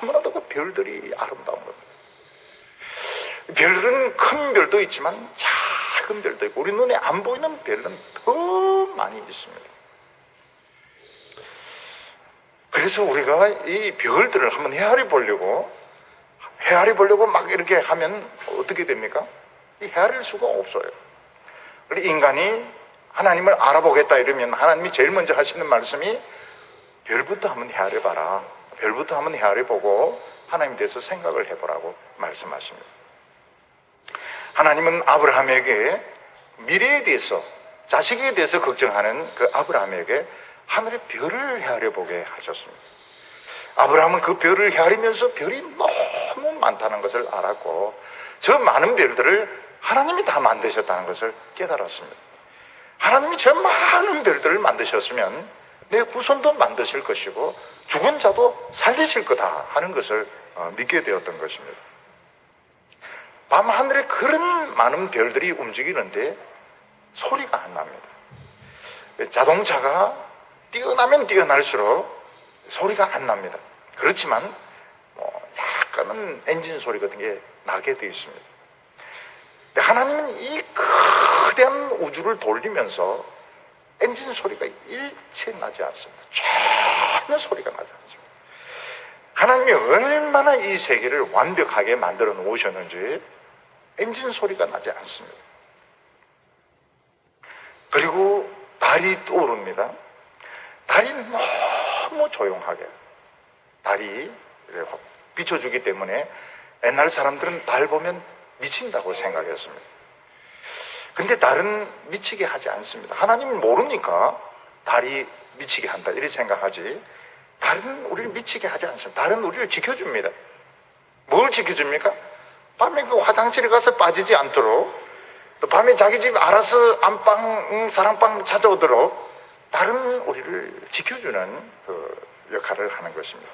너무나도 그 별들이 아름다운 겁니다. 별들은 큰 별도 있지만 작은 별도 있고 우리 눈에 안 보이는 별은 더 많이 있습니다. 그래서 우리가 이 별들을 한번 헤아려 보려고 헤아려 보려고 막 이렇게 하면 어떻게 됩니까? 이 헤아릴 수가 없어요. 우리 인간이 하나님을 알아보겠다 이러면 하나님이 제일 먼저 하시는 말씀이 별부터 한번 헤아려 봐라. 별부터 한번 헤아려 보고 하나님에 대해서 생각을 해보라고 말씀하십니다. 하나님은 아브라함에게 미래에 대해서 자식에 대해서 걱정하는 그 아브라함에게 하늘의 별을 헤아려 보게 하셨습니다. 아브라함은 그 별을 헤아리면서 별이 너무 많다는 것을 알았고 저 많은 별들을 하나님이 다 만드셨다는 것을 깨달았습니다. 하나님이 저 많은 별들을 만드셨으면 내 후손도 만드실 것이고 죽은 자도 살리실 거다 하는 것을 어, 믿게 되었던 것입니다. 밤하늘에 그런 많은 별들이 움직이는데 소리가 안 납니다. 자동차가 뛰어나면 뛰어날수록 소리가 안 납니다. 그렇지만 뭐 약간은 엔진 소리 같은 게 나게 되어 있습니다. 하나님은 이 거대한 우주를 돌리면서 엔진 소리가 일체 나지 않습니다. 전혀 소리가 나지 않습니다. 하나님이 얼마나 이 세계를 완벽하게 만들어 놓으셨는지 엔진 소리가 나지 않습니다. 그리고 달이 떠오릅니다. 달이 너무 조용하게 달이 비춰주기 때문에 옛날 사람들은 달 보면 미친다고 생각했습니다. 근데 달은 미치게 하지 않습니다. 하나님을 모르니까 달이 미치게 한다 이렇게 생각하지 달은 우리를 미치게 하지 않습니다. 달은 우리를 지켜줍니다. 뭘 지켜줍니까? 밤에 그 화장실에 가서 빠지지 않도록 또 밤에 자기 집 알아서 안방 사랑방 찾아오도록 다른 우리를 지켜주는 그 역할을 하는 것입니다.